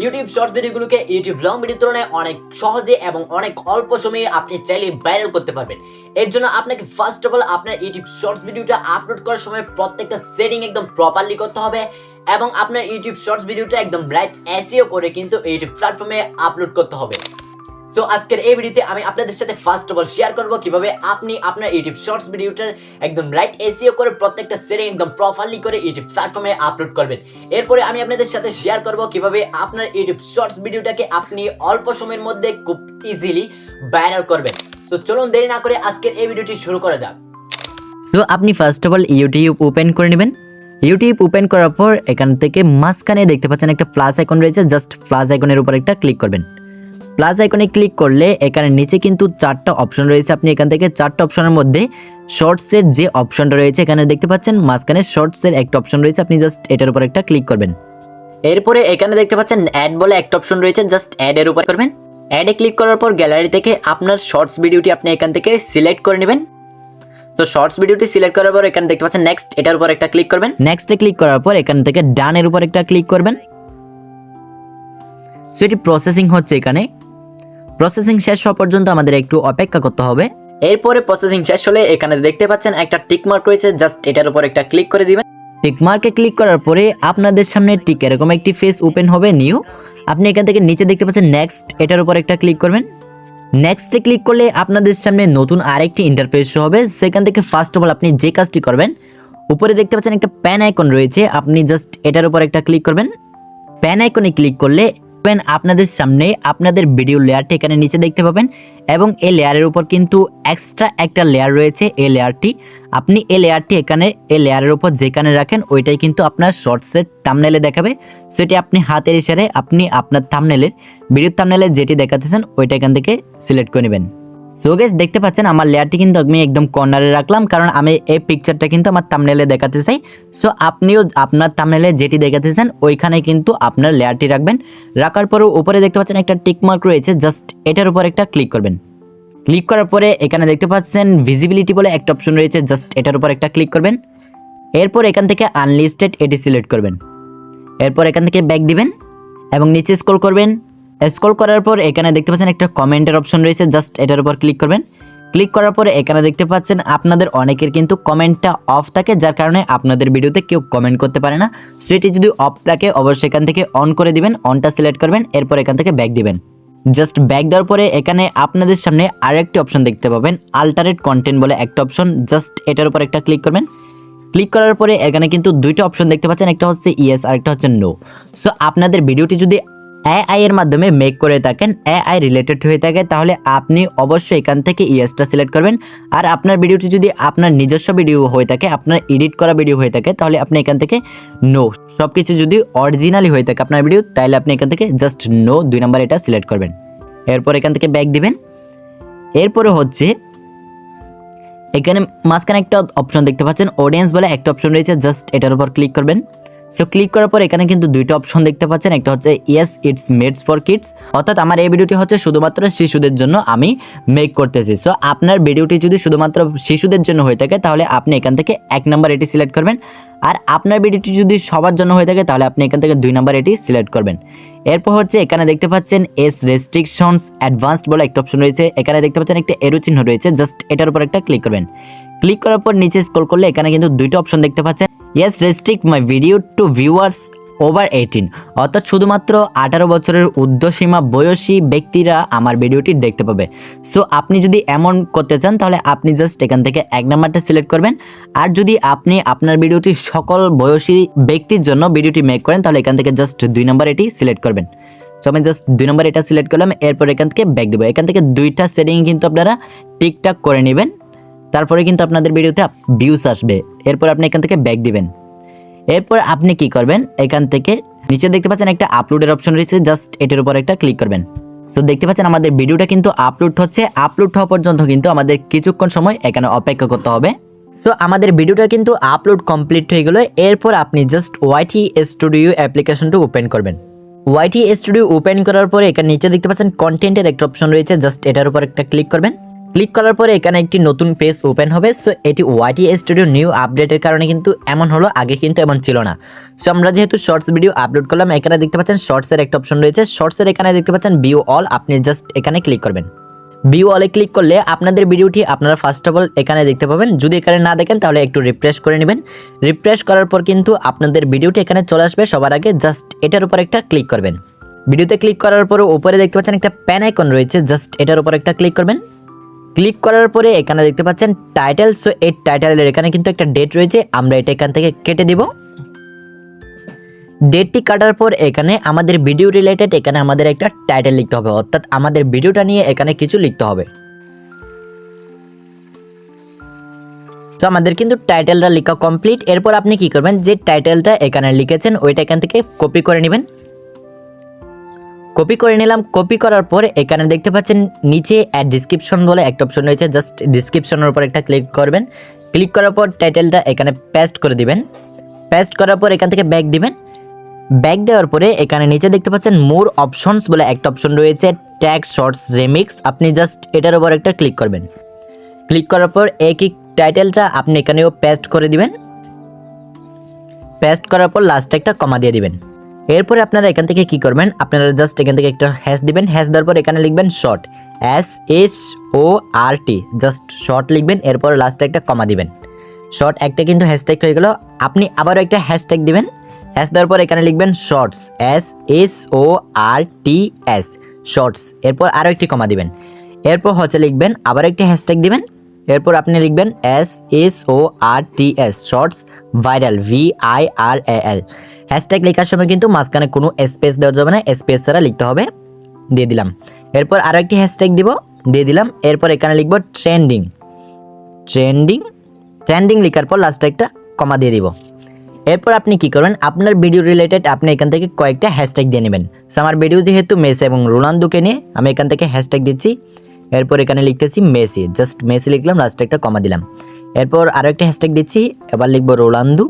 YouTube shorts ভিডিওগুলোকে YouTube long video তুলনায় অনেক সহজে এবং অনেক অল্প সময়ে আপনি চাইলে ভাইরাল করতে পারবেন। এর জন্য আপনাকে ফার্স্ট অফ অল আপনার ইউটিউব শর্টস ভিডিওটা আপলোড করার সময় প্রত্যেকটা সেটিং একদম প্রপারলি করতে হবে এবং আপনার ইউটিউব শর্টস ভিডিওটা একদম রাইট এসিও করে কিন্তু ইউটিউব প্ল্যাটফর্মে আপলোড করতে হবে। সো আজকের এই ভিডিওতে আমি আপনাদের সাথে ফার্স্ট অফ অল শেয়ার করব কীভাবে আপনি আপনার ইউটিউব শর্টস ভিডিওটার একদম রাইট এসিও করে প্রত্যেকটা সেটিং একদম প্রপারলি করে ইউটিউব প্ল্যাটফর্মে আপলোড করবেন। এরপরে আমি আপনাদের সাথে শেয়ার করব কীভাবে আপনার ইউটিউব শর্টস ভিডিওটাকে আপনি অল্প সময়ের মধ্যে খুব ইজিলি ভাইরাল করবেন। তো চলুন দেরি না করে আজকের এই ভিডিওটি শুরু করা যাক। সো আপনি first of all YouTube open করে নেবেন। ইউটিউব ওপেন করার পর এখান থেকে মাঝখানে দেখতে পাচ্ছেন একটা প্লাস আইকন রয়েছে জাস্ট প্লাস আইকনের উপর একটা ক্লিক করবেন। প্লাস আইকনে ক্লিক করলে এখানে নিচে কিন্তু চারটা অপশন রয়েছে। আপনি এখান থেকে চারটা অপশনের মধ্যে শর্টসের যে অপশনটা রয়েছে, এখানে দেখতে পাচ্ছেন মাঝখানে শর্টসের একটা অপশন রয়েছে। আপনি জাস্ট এটার উপর একটা ক্লিক করবেন। এরপরে এখানে দেখতে পাচ্ছেন অ্যাড বলে একটা অপশন রয়েছে জাস্ট অ্যাড এর উপর করবেন। অ্যাডে ক্লিক করার পর গ্যালারি থেকে আপনার শর্টস ভিডিওটি আপনি এখান থেকে সিলেক্ট করে নেবেন। তো শর্টস ভিডিওটি সিলেক্ট করার পর এখানে দেখতে পাচ্ছেন নেক্সট এটার উপর একটা ক্লিক করবেন। নেক্সটে ক্লিক করার পর এখান থেকে ডানের উপর একটা ক্লিক করবেন। সো এটি প্রসেসিং হচ্ছে এখানে। প্রসেসিং শেষ হওয়া পর্যন্ত আমাদের একটু অপেক্ষা করতে হবে। এরপরে প্রসেসিং শেষ হলে এখানে দেখতে পাচ্ছেন একটা টিক মার্ক রয়েছে জাস্ট এটার উপর একটা ক্লিক করে দিবেন। টিক মার্কে ক্লিক করার পরে আপনাদের সামনে ঠিক এরকম একটি ফেস ওপেন হবে নিউ আপনি এখান থেকে নিচে দেখতে পাচ্ছেন নেক্সট এটার উপর একটা ক্লিক করবেন। নেক্সটে ক্লিক করলে আপনাদের সামনে নতুন আরেকটি ইন্টারফেস হবে। সেখান থেকে ফার্স্ট অফ অল আপনি যে কাজটি করবেন, উপরে দেখতে পাচ্ছেন একটা প্যান আইকন রয়েছে। আপনি জাস্ট এটার উপর একটা ক্লিক করবেন। প্যান আইকনে ক্লিক করলে পেন আপনাদের সামনে আপনাদের ভিডিও লেয়ারটি এখানে নিচে দেখতে পাবেন এবং এই লেয়ারের উপর কিন্তু এক্সট্রা একটা লেয়ার রয়েছে। এই লেয়ারটি আপনি এই লেয়ারটি এখানে এই লেয়ারের উপর যেখানে রাখেন, ওইটাই কিন্তু আপনার শর্টসের থামনেলে দেখাবে। সেটি আপনি হাতের ইশারে আপনি আপনার থামনেলের ভিডিও থামনেলে যেটি দেখাতেছেন, ওইটা এখান থেকে সিলেক্ট করে নেবেন। সো গেস দেখতে পাচ্ছেন আমার লেয়ারটি কিন্তু আমি একদম কর্নারে রাখলাম, কারণ আমি এই পিকচারটা কিন্তু আমার থামনেলে দেখাতে চাই। সো আপনিও আপনার থামনেলে যেটি দেখাতে চান, ওইখানে কিন্তু আপনার লেয়ারটি রাখবেন। রাখার পরেও উপরে দেখতে পাচ্ছেন একটা টিক মার্ক রয়েছে জাস্ট এটার উপর একটা ক্লিক করবেন। ক্লিক করার পরে এখানে দেখতে পাচ্ছেন ভিজিবিলিটি বলে একটা অপশন রয়েছে জাস্ট এটার উপর একটা ক্লিক করবেন। এরপর এখান থেকে আনলিস্টেড এটি সিলেক্ট করবেন। এরপর এখান থেকে ব্যাক দিবেন এবং নিচে স্ক্রল করবেন। স্ক্রল করার পর এখানে দেখতে পাচ্ছেন একটা কমেন্টের অপশন রয়েছে জাস্ট এটার উপর ক্লিক করবেন। ক্লিক করার পরে এখানে দেখতে পাচ্ছেন আপনাদের অনেকের কিন্তু কমেন্টটা অফ থাকে, যার কারণে আপনাদের ভিডিওতে কেউ কমেন্ট করতে পারে না। সো এটি যদি অফ থাকে, অবশ্যই এখান থেকে অন করে দিবেন অনটা সিলেক্ট করবেন, এরপর এখান থেকে ব্যাক দিবেন। জাস্ট ব্যাক দেওয়ার পরে এখানে আপনাদের সামনে আরেকটি অপশন দেখতে পাবেন আল্টারেট কন্টেন্ট বলে একটা অপশন জাস্ট এটার উপর একটা ক্লিক করবেন। ক্লিক করার পরে এখানে কিন্তু দুইটা অপশন দেখতে পাচ্ছেন, একটা হচ্ছে ইয়েস আর একটা হচ্ছে নো সো আপনাদের ভিডিওটি যদি এআই এর মাধ্যমে মেক করে থাকেন এআই রিলেটেড হয়ে থাকে, তাহলে আপনি অবশ্যই এখান থেকে ইয়েসটা সিলেক্ট করবেন। আর আপনার ভিডিওটি যদি আপনার নিজস্ব ভিডিও হয়ে থাকে, আপনার এডিট করা ভিডিও হয়ে থাকে, তাহলে আপনি এখান থেকে নো সব কিছু যদি অরিজিনালি হয়ে থাকে আপনার ভিডিও তাহলে আপনি এখান থেকে জাস্ট নো দুই নাম্বার এটা সিলেক্ট করবেন। এরপর এখান থেকে ব্যাক দিবেন। এরপরে হচ্ছে, এখানে মাঝখানে একটা অপশন দেখতে পাচ্ছেন অডিয়েন্স বলে একটা অপশন রয়েছে জাস্ট এটার উপর ক্লিক করবেন। সো ক্লিক করার পর এখানে কিন্তু দুইটা অপশন দেখতে পাচ্ছেন। একটা হচ্ছে yes it's made for kids অর্থাৎ আমার এই ভিডিওটি হচ্ছে শুধুমাত্র শিশুদের জন্য আমি মেক করতেছি। সো আপনার ভিডিওটি যদি শুধুমাত্র শিশুদের জন্য হয়ে থাকে, তাহলে আপনি এখান থেকে এক নাম্বার এটি সিলেক্ট করবেন। আর আপনার ভিডিওটি যদি সবার জন্য হয়ে থাকে, তাহলে আপনি এখান থেকে দুই নাম্বার এটি সিলেক্ট করবেন। এরপর হচ্ছে, এখানে দেখতে পাচ্ছেন এস রেস্ট্রিকশনস অ্যাডভান্সড বলে একটা অপশন রয়েছে। এখানে দেখতে পাচ্ছেন একটা এরো চিহ্ন রয়েছে। জাস্ট এটার উপর একটা ক্লিক করবেন। ক্লিক করার পর নিচে স্ক্রল করলে এখানে কিন্তু দুইটা অপশন দেখতে পাচ্ছেন। Yes restrict my video to viewers over eighteen অর্থাৎ শুধুমাত্র আঠারো বছরের ঊর্ধ্বসীমা বয়সী ব্যক্তিরা আমার ভিডিওটি দেখতে পাবে। সো আপনি যদি এমন করতে চান, তাহলে আপনি জাস্ট এখান থেকে এক নাম্বারটা সিলেক্ট করবেন। আর যদি আপনি আপনার ভিডিওটি সকল বয়সী ব্যক্তির জন্য ভিডিওটি মেক করেন, তাহলে এখান থেকে জাস্ট দুই নাম্বার এটি সিলেক্ট করবেন। সো আমি জাস্ট দুই নম্বর এটা সিলেক্ট করলাম, এরপর এখান থেকে ব্যাক দেবো। এখান থেকে দুইটা সেটিং কিন্তু আপনারা টিকটাক করে নেবেন। তারপরে কিন্তু আপনাদের ভিডিওতে ভিউস আসবে। এরপর আপনি এখান থেকে ব্যাক দিবেন। এরপর আপনি কি করবেন? এখান থেকে নিচে দেখতে পাচ্ছেন একটা আপলোডের অপশন রয়েছে। জাস্ট এটার উপর একটা ক্লিক করবেন। সো দেখতে পাচ্ছেন আমাদের ভিডিওটা কিন্তু আপলোড হচ্ছে। আপলোড হওয়া পর্যন্ত কিন্তু আমাদের কিছুক্ষণ সময় এখানে অপেক্ষা করতে হবে। সো আমাদের ভিডিওটা কিন্তু আপলোড কমপ্লিট হয়ে গেলো। এরপর আপনি জাস্ট ওয়াইটি স্টুডিও অ্যাপ্লিকেশনটা ওপেন করবেন। ওয়াইটি স্টুডিও ওপেন করার পরে এখানে নিচে দেখতে পাচ্ছেন কন্টেন্টের একটা অপশন রয়েছে। জাস্ট এটার উপর একটা ক্লিক করবেন। ক্লিক করার পরে এখানে একটি নতুন পেজ ওপেন হবে। সো এটি ওয়াইটি স্টুডিও নিউ আপডেটের কারণে কিন্তু এমন হলো, আগে কিন্তু এমন ছিল না। সো আমরা যেহেতু শর্টস ভিডিও আপলোড করলাম, এখানে দেখতে পাচ্ছেন শর্টসের একটা অপশন রয়েছে। শর্টসের এখানে দেখতে পাচ্ছেন ভিউ অল আপনি জাস্ট এখানে ক্লিক করবেন। ভিউ অলে ক্লিক করলে আপনাদের ভিডিওটি আপনারা ফার্স্ট অফ অল এখানে দেখতে পাবেন। যদি এখানে না দেখেন, তাহলে একটু রিফ্রেশ করে নেবেন। রিফ্রেশ করার পর কিন্তু আপনাদের ভিডিওটি এখানে চলে আসবে। সবার আগে জাস্ট এটার উপর একটা ক্লিক করবেন। ভিডিওতে ক্লিক করার পরে উপরে দেখতে পাচ্ছেন একটা প্যান আইকন রয়েছে। জাস্ট এটার উপর একটা ক্লিক করবেন। ক্লিক করার পরে এখানে দেখতে পাচ্ছেন টাইটেল সো এই টাইটেলের এখানে কিন্তু একটা ডেট রয়েছে, আমরা এটা এখান থেকে কেটে দিব। ডেটটি কাটার পর এখানে আমাদের ভিডিও রিলেটেড এখানে আমাদের একটা টাইটেল লিখতে হবে, অর্থাৎ আমাদের ভিডিওটা নিয়ে এখানে কিছু লিখতে হবে। তো আমাদের কিন্তু টাইটেলটা লেখা কমপ্লিট এরপর আপনি কি করবেন, যে টাইটেলটা এখানে লিখেছেন, ওইটা এখান থেকে কপি করে নেবেন। কপি করে নিলাম। কপি করার পর এখানে দেখতে পাচ্ছেন, নিচে অ্যাড ডিসক্রিপশন বলে একটা অপশন রয়েছে। জাস্ট ডিসক্রিপশনের উপর একটা ক্লিক করবেন। ক্লিক করার পর টাইটেলটা এখানে পেস্ট করে দিবেন। পেস্ট করার পর এখান থেকে ব্যাক দিবেন। ব্যাক দেওয়ার পরে এখানে নিচে দেখতে পাচ্ছেন মোর অপশনস বলে একটা অপশন রয়েছে। ট্যাগ শর্টস রেমিক্স আপনি জাস্ট এটার উপর একটা ক্লিক করবেন। ক্লিক করার পর একই টাইটেলটা আপনি এখানেও পেস্ট করে দিবেন। পেস্ট করার পর লাস্টে একটা কমা দিয়ে দিবেন। এরপরে আপনারা এখান থেকে কি করবেন? আপনারা জাস্ট এখান থেকে একটা হ্যাশ দিবেন। হ্যাশ দেওয়ার পর এখানে লিখবেন short S S O R T just short লিখবেন, এরপর লাস্টে একটা কমা দিবেন। শর্ট একটা কিন্তু হ্যাশট্যাগ হয়ে গেল। আপনি আবারও একটা হ্যাশট্যাগ দিবেন। হ্যাশ দেওয়ার পর এখানে লিখবেন shorts S S O R T S shorts এরপর আরও একটি কমা দিবেন। এরপর হচ্ছে লিখবেন আবার একটি হ্যাশট্যাগ দিবেন। এরপর আপনি লিখবেন S S O R T S shorts viral V I R A L hashtag লেখার সময় কিন্তু মাঝখানে কোনো স্পেস দেওয়া যাবে না স্পেস ছাড়া লিখতে হবে। দিয়ে দিলাম। এরপর আরও একটি হ্যাশট্যাগ দিব, দিয়ে দিলাম। এরপর এখানে লিখব ট্রেন্ডিং ট্রেন্ডিং ট্রেন্ডিং লেখার পর লাস্টে একটা কমা দিয়ে দিব। এরপর আপনি কি করবেন? আপনার ভিডিও রিলেটেড আপনি এখান থেকে কয়েকটা হ্যাশট্যাগ দিয়ে নেবেন। সো আমার ভিডিও যেহেতু মেসি এবং রোনালদোকে নিয়ে, আমি এখান থেকে হ্যাশট্যাগ দিচ্ছি। এরপর এখানে লিখতেছি মেসি জাস্ট মেসি লিখলাম লাস্টে একটা কমা দিলাম। এরপর আরও একটা হ্যাশট্যাগ দিচ্ছি। এবার লিখব রোনালদো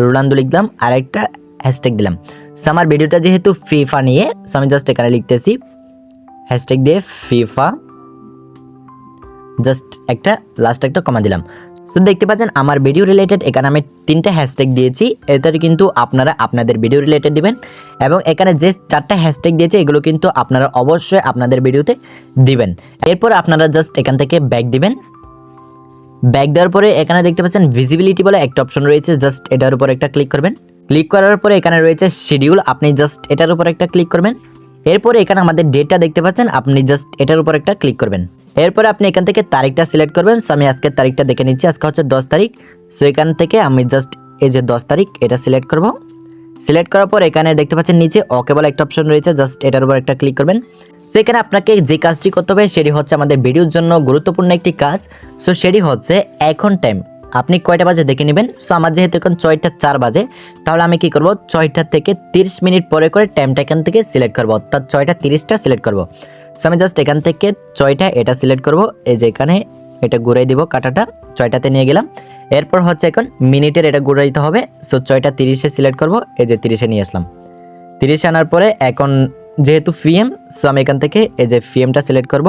রোনালদো লিখলাম আর একটা হ্যাশট্যাগ দিলাম। সো আমার ভিডিওটা যেহেতু ফিফা নিয়ে সো আমি জাস্ট এখানে লিখতেছি, হ্যাশট্যাগ দিয়ে ফিফা জাস্ট একটা লাস্ট একটা কমা দিলাম। সো দেখতে পাচ্ছেন, আমার ভিডিও রিলেটেড এখানে আমি তিনটা হ্যাশট্যাগ দিয়েছি, এটার কিন্তু আপনারা আপনাদের ভিডিও রিলেটেড দিবেন, এবং এখানে যে চারটা হ্যাশট্যাগ দিয়েছে, এগুলো কিন্তু আপনারা অবশ্যই আপনাদের ভিডিওতে দিবেন। এরপর আপনারা জাস্ট এখান থেকে ব্যাক দিবেন। ব্যাক দেওয়ার পরে এখানে দেখতে পাচ্ছেন ভিজিবিলিটি বলে একটা অপশন রয়েছে জাস্ট এটার উপর একটা ক্লিক করবেন। ক্লিক করার পরে এখানে রয়েছে শিডিউল আপনি জাস্ট এটার উপর একটা ক্লিক করবেন। এরপরে এখানে আমাদের ডেটটা দেখতে পাচ্ছেন, আপনি জাস্ট এটার উপর একটা ক্লিক করবেন। এরপরে আপনি এখান থেকে তারিখটা সিলেক্ট করবেন সো আমি আজকের তারিখটা দেখে নিচ্ছি, আজকে হচ্ছে দশ তারিখ। সো এখান থেকে আমি জাস্ট এই যে দশ তারিখ, এটা সিলেক্ট করব। সিলেক্ট করার পর এখানে দেখতে পাচ্ছেন নিচে ওকে বলে একটা অপশন রয়েছে জাস্ট এটার উপর একটা ক্লিক করবেন। সো এখানে আপনাকে যে কাজটি করতে হবে, সেটি হচ্ছে আমাদের ভিডিওর জন্য গুরুত্বপূর্ণ একটি কাজ। সো সেটি হচ্ছে এখন টাইম আপনি কয়টা বাজে দেখে নেবেন? সো আমার যেহেতু এখন ছয়টা চার বাজে, তাহলে আমি কি করব? ছয়টা থেকে তিরিশ মিনিট পরে করে টাইমটা এখান থেকে সিলেক্ট করব। অর্থাৎ ছয়টা তিরিশটা সিলেক্ট করব। সো আমি জাস্ট এখান থেকে ছয়টা এটা সিলেক্ট করব। এই যে এখানে এটা ঘুরাই দিব কাটাটা, ছয়টাতে নিয়ে গেলাম। এরপর হচ্ছে এখন মিনিটের এটা ঘুরাইতে হবে। সো ছয়টা তিরিশে সিলেক্ট করব, এই যে তিরিশে নিয়ে আসলাম। তিরিশে আনার পরে এখন যেহেতু ফিএম সো আমি এখান থেকে এই যে ফিএমটা সিলেক্ট করব।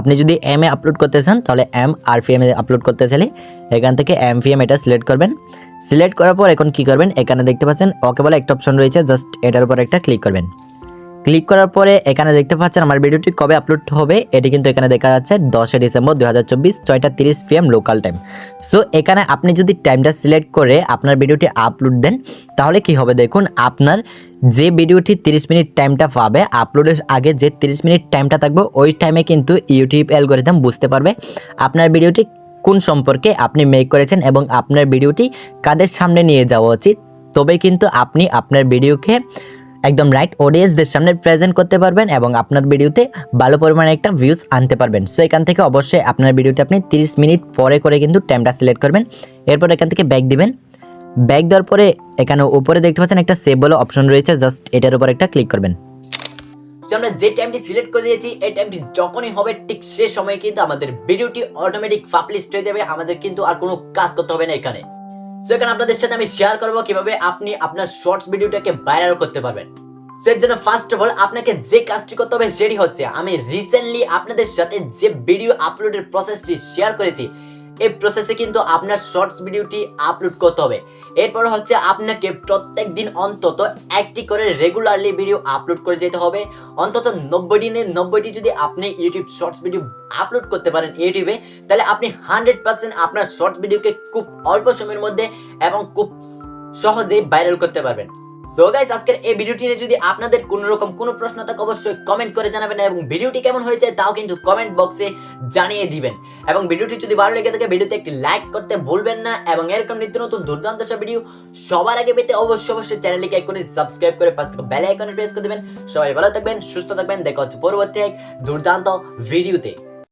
আপনি যদি এম এ আপলোড করতে চান, তাহলে এম আর ফিএম এ আপলোড করতে চাইলে এখান থেকে এম ফিএম এটা সিলেক্ট করবেন। সিলেক্ট করার পর এখন কি করবেন? এখানে দেখতে পাচ্ছেন, ওকে বলে একটা অপশন রয়েছে জাস্ট এটার উপর একটা ক্লিক করবেন। ক্লিক করার পরে এখানে দেখতে পাচ্ছেন আমার ভিডিওটি কবে আপলোড হবে, এটি কিন্তু এখানে দেখা যাচ্ছে দশই ডিসেম্বর দু হাজার চব্বিশ ছয়টা তিরিশ পিএম লোকাল টাইম সো এখানে আপনি যদি টাইমটা সিলেক্ট করে আপনার ভিডিওটি আপলোড দেন, তাহলে কি হবে দেখুন, আপনার যে ভিডিওটি তিরিশ মিনিট টাইমটা পাবে আপলোডের আগে যে তিরিশ মিনিট টাইমটা থাকবে, ওই টাইমে কিন্তু ইউটিউব অ্যালগোরিদম বুঝতে পারবে আপনার ভিডিওটি কোন সম্পর্কে আপনি মেক করেছেন এবং আপনার ভিডিওটি কাদের সামনে নিয়ে যাওয়া উচিত। তবে কিন্তু আপনি আপনার ভিডিওকে একদম রাইট অডিয়েন্সদের সামনে প্রেজেন্ট করতে পারবেন এবং আপনার ভিডিওতে ভালো পরিমাণে একটা ভিউজ আনতে পারবেন। সো এখান থেকে অবশ্যই আপনার ভিডিওটি আপনি 30 মিনিট পরে করে কিন্তু টাইমটা সিলেক্ট করবেন। এরপর এখান থেকে ব্যাক দিবেন। ব্যাক দেওয়ার পরে এখানে উপরে দেখতে পাচ্ছেন একটা সেভ বলে অপশন রয়েছে। জাস্ট এটার উপর একটা ক্লিক করবেন। আমরা যে টাইমটি সিলেক্ট করে দিয়েছি, এই টাইমটি যখনই হবে, ঠিক সে সময় কিন্তু আমাদের ভিডিওটি অটোমেটিক পাবলিশ হয়ে যাবে। আমাদের কিন্তু আর কোনো কাজ করতে হবে না এখানে। সো আপনাদের সাথে আমি শেয়ার করব কীভাবে আপনি আপনার শর্টস ভিডিওটাকে ভাইরাল করতে পারবেন। সের জন্য ফার্স্ট অফ অল আপনাকে যে কাজটি করতে হবে সেটি হচ্ছে, আমি রিসেন্টলি আপনাদের সাথে যে ভিডিও আপলোডের প্রসেসটি শেয়ার করেছি এই প্রসেসে কিন্তু আপনার শর্টস ভিডিওটি আপলোড করতে হবে। এরপর হচ্ছে আপনাকে প্রত্যেক দিন অন্তত একটি করে রেগুলারলি ভিডিও আপলোড করে যেতে হবে। অন্তত নব্বই দিনে নব্বইটি যদি আপনি ইউটিউব শর্টস ভিডিও আপলোড করতে পারেন ইউটিউবে তাহলে আপনি হান্ড্রেড পার্সেন্ট আপনার শর্টস ভিডিওকে খুব অল্প সময়ের মধ্যে এবং খুব সহজেই ভাইরাল করতে পারবেন। তো গাইস আজকের এই ভিডিওটি নিয়ে যদি আপনাদের কোনো রকম কোনো প্রশ্ন থাকে, অবশ্যই কমেন্ট করে জানাবেন এবং ভিডিওটি কেমন হয়েছে তাও কিন্তু কমেন্ট বক্সে জানিয়ে দিবেন। এবং ভিডিওটি যদি ভালো লেগে থাকে, ভিডিওতে একটি লাইক করতে ভুলবেন না এবং এরকম নিত্য নতুন দুর্দান্ত সব ভিডিও সবার আগে পেতে অবশ্যই অবশ্যই চ্যানেলটিকে এখনই সাবস্ক্রাইব করে পাশ থেকে বেল আইকনে প্রেস করে দিবেন। সবাই ভালো থাকবেন, সুস্থ থাকবেন, দেখা হচ্ছে পরবর্তী এক দুর্দান্ত ভিডিওতে